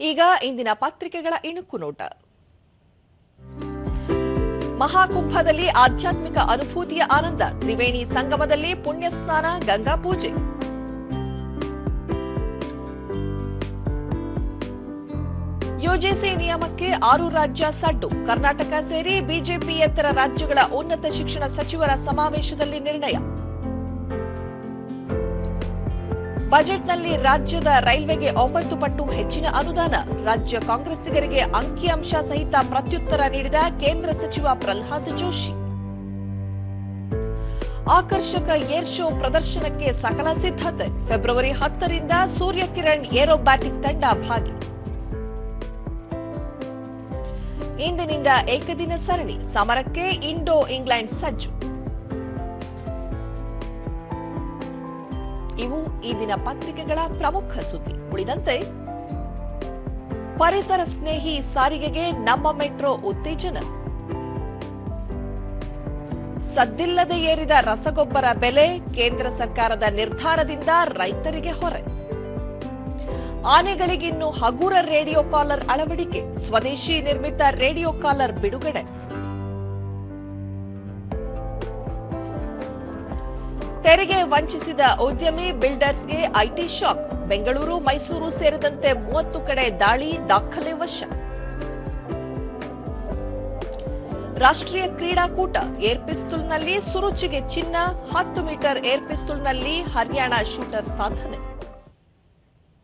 ಈಗ ಇಂದಿನ ಪತ್ರಿಕೆಗಳ ಇಣುಕು ನೋಟ. ಮಹಾಕುಂಭದಲ್ಲಿ ಆಧ್ಯಾತ್ಮಿಕ ಅನುಭೂತಿಯ ಆನಂದ. ತ್ರಿವೇಣಿ ಸಂಗಮದಲ್ಲಿ ಪುಣ್ಯ ಸ್ನಾನ ಗಂಗಾ ಪೂಜೆ. ಯುಜಿಸಿ ನಿಯಮಕ್ಕೆ ಆರು ರಾಜ್ಯ ಸಡ್ಡು. ಕರ್ನಾಟಕ ಸೇರಿ ಬಿಜೆಪಿಯೇತರ ರಾಜ್ಯಗಳ ಉನ್ನತ ಶಿಕ್ಷಣ ಸಚಿವರ ಸಮಾವೇಶದಲ್ಲಿ ನಿರ್ಣಯ. ಬಜೆಟ್ನಲ್ಲಿ ರಾಜ್ಯದ ರೈಲ್ವೆಗೆ ಒಂಬತ್ತು ಪಟ್ಟು ಹೆಚ್ಚಿನ ಅನುದಾನ, ರಾಜ್ಯ ಕಾಂಗ್ರೆಸ್ಸಿಗರಿಗೆ ಅಂಕಿಅಂಶ ಸಹಿತ ಪ್ರತ್ಯುತ್ತರ ನೀಡಿದ ಕೇಂದ್ರ ಸಚಿವ ಪ್ರಹ್ಲಾದ್ ಜೋಶಿ. ಆಕರ್ಷಕ ಏರ್ ಶೋ ಪ್ರದರ್ಶನಕ್ಕೆ ಸಕಲ ಸಿದ್ಧತೆ. ಫೆಬ್ರವರಿ ಹತ್ತರಿಂದ ಸೂರ್ಯಕಿರಣ್ ಏರೋಬ್ಯಾಟಿಕ್ ತಂಡ ಭಾಗಿ. ಇಂದಿನಿಂದ ಏಕದಿನ ಸರಣಿ, ಸಮರಕ್ಕೆ ಇಂಡೋ ಇಂಗ್ಲೆಂಡ್ ಸಜ್ಜು. ಇವು ಈ ದಿನ ಪತ್ರಿಕೆಗಳ ಪ್ರಮುಖ ಸುದ್ದಿ. ಉಳಿದಂತೆ, ಪರಿಸರ ಸ್ನೇಹಿ ಸಾರಿಗೆಗೆ ನಮ್ಮ ಮೆಟ್ರೋ ಉತ್ತೇಜನ. ಸದ್ದಿಲ್ಲದೆ ಏರಿದ ರಸಗೊಬ್ಬರ ಬೆಲೆ ಕೇಂದ್ರ ಸರ್ಕಾರದ ನಿರ್ಧಾರದಿಂದ ರೈತರಿಗೆ ಹೊರೆ. ಆನೆಗಳಿಗಿನ್ನು ಹಗುರ ರೇಡಿಯೋ ಕಾಲರ್ ಅಳವಡಿಕೆ. ಸ್ವದೇಶಿ ನಿರ್ಮಿತ ರೇಡಿಯೋ ಕಾಲರ್ ಬಿಡುಗಡೆ. ತೆರಿಗೆ ವಂಚಿಸಿದ ಉದ್ಯಮಿ ಬಿಲ್ಡರ್ಸ್ಗೆ ಐಟಿ ಶಾಕ್. ಬೆಂಗಳೂರು, ಮೈಸೂರು ಸೇರಿದಂತೆ ಮೂವತ್ತು ಕಡೆ ದಾಳಿ, ದಾಖಲೆ ವಶ. ರಾಷ್ಟ್ರೀಯ ಕ್ರೀಡಾಕೂಟ, ಏರ್ ಪಿಸ್ತೂಲ್ನಲ್ಲಿ ಸುರುಚಿಗೆ ಚಿನ್ನ, ಹತ್ತು ಮೀಟರ್ ಏರ್ ಪಿಸ್ತೂಲ್ನಲ್ಲಿ ಹರಿಯಾಣ ಶೂಟರ್ ಸಾಧನೆ.